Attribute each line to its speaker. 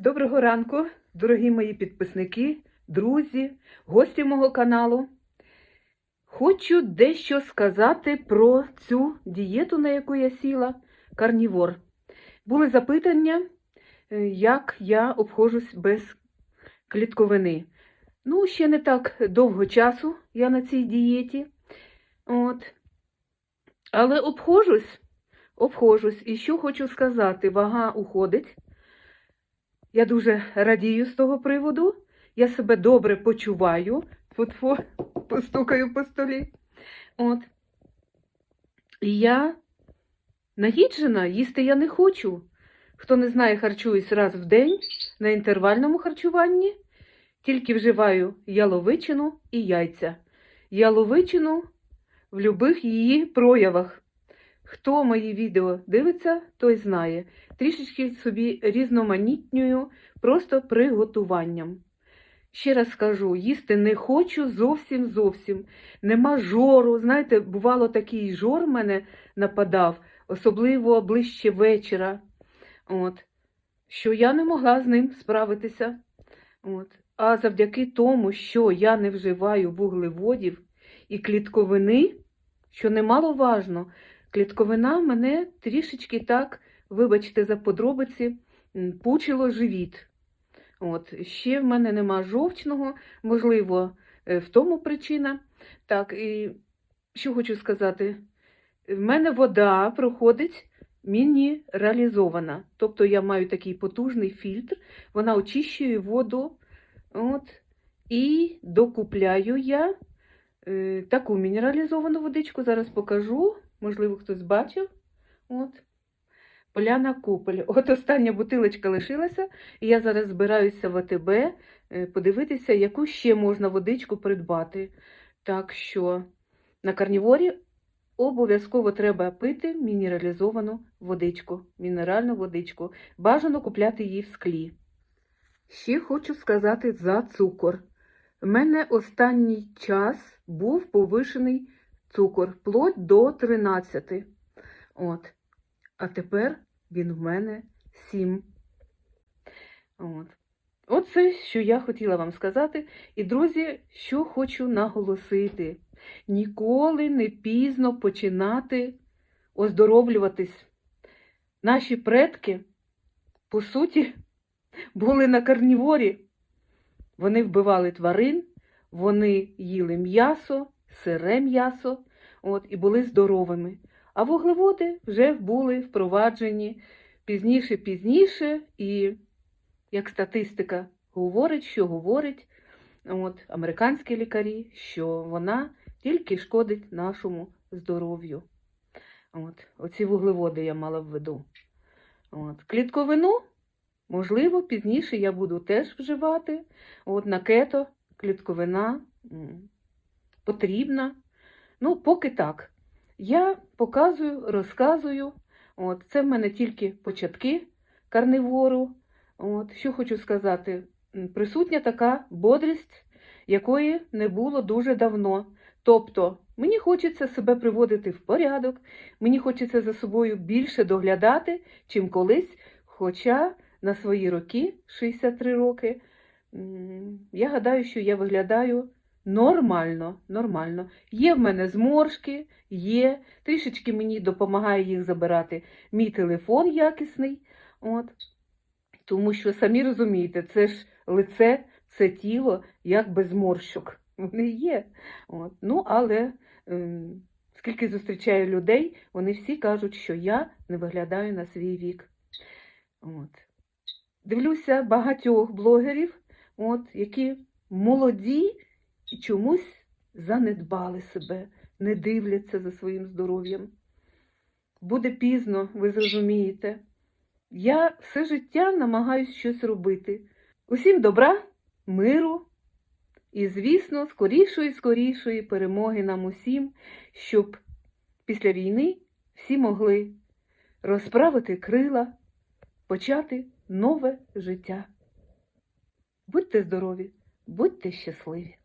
Speaker 1: Доброго ранку, дорогі мої підписники, друзі, гості мого каналу. Хочу дещо сказати про цю дієту, на яку я сіла, карнівор. Були запитання, е, як я обходжусь без клітковини. Ну, ще не так довго часу я на цій дієті. От. Але обходжусь, обходжусь. І що хочу сказати, вага уходить. Я дуже радію з того приводу. Я себе добре почуваю. Фу-фу, постукаю по столі. От. І я наїджена, їсти я не хочу. Хто не знає, харчуюсь раз в день на інтервальному харчуванні, тільки вживаю яловичину і яйця. Яловичину в любих її проявах. Хто мої відео дивиться, той знає. Трішечки собі різноманітнюю просто приготуванням. Ще раз скажу, їсти не хочу зовсім зовсім. Нема жору. Знаєте, бувало такий жор мене нападав, особливо ближче вечора. От. Що я не могла з ним справитися. От. А завдяки тому, що я не вживаю вуглеводів і клітковини, що немаловажно, клітковина мене трішечки так, вибачте за подробиці, пучило живіт. От. Ще в мене нема жовчного, можливо, е, в тому причина. Так, і що хочу сказати, в мене вода проходить мінералізована. Тобто я маю такий потужний фільтр, вона очищує воду. От, і докупляю я е, таку мінералізовану водичку. Зараз покажу. Можливо, хтось бачив. От. Поляна Куполь. От остання бутилочка лишилася, і я зараз збираюся в АТБ е, подивитися, яку ще можна водичку придбати. Так що на карніворі обов'язково треба пити мінералізовану водичку, мінеральну водичку. Бажано купляти її в склі. Ще хочу сказати за цукор. У мене останній час був повишений цукор, вплоть до 13. От. А тепер він в мене 7. От. Оце, що я хотіла вам сказати. І, друзі, що хочу наголосити: ніколи не пізно починати оздоровлюватись. Наші предки, по суті, були на карніворі. Вони вбивали тварин, вони їли м'ясо, сире м'ясо, от, і були здоровими. А вуглеводи вже були впроваджені пізніше, пізніше, і як статистика говорить, що говорить от, американські лікарі, що вона тільки шкодить нашому здоров'ю. От, Оці вуглеводи я мала в виду. От, Клітковину, можливо, пізніше я буду теж вживати. От, на кето клітковина потрібна. Ну, поки так. Я показую, розказую. От, Це в мене тільки початки карнивору. От, Що хочу сказати, присутня така бодрість, якої не було дуже давно. Тобто, мені хочеться себе приводити в порядок, мені хочеться за собою більше доглядати, чим колись. Хоча на свої роки, 63 роки, я гадаю, що я виглядаю нормально. нормально. Є в мене зморшки, є, трішечки мені допомагає їх забирати мій телефон якісний. От. Тому що, самі розумієте, це ж лице, це тіло, як без морщок. Вони є. От. Ну, але ем, скільки зустрічаю людей, вони всі кажуть, що я не виглядаю на свій вік. От. Дивлюся багатьох блогерів, от, які молоді чомусь занедбали себе, не дивляться за своїм здоров'ям. Буде пізно, ви зрозумієте. Я все життя намагаюсь щось робити. Усім добра, миру і, звісно, скорішої, скорішої перемоги нам усім, щоб після війни всі могли розправити крила, почати нове життя. Будьте здорові, будьте щасливі!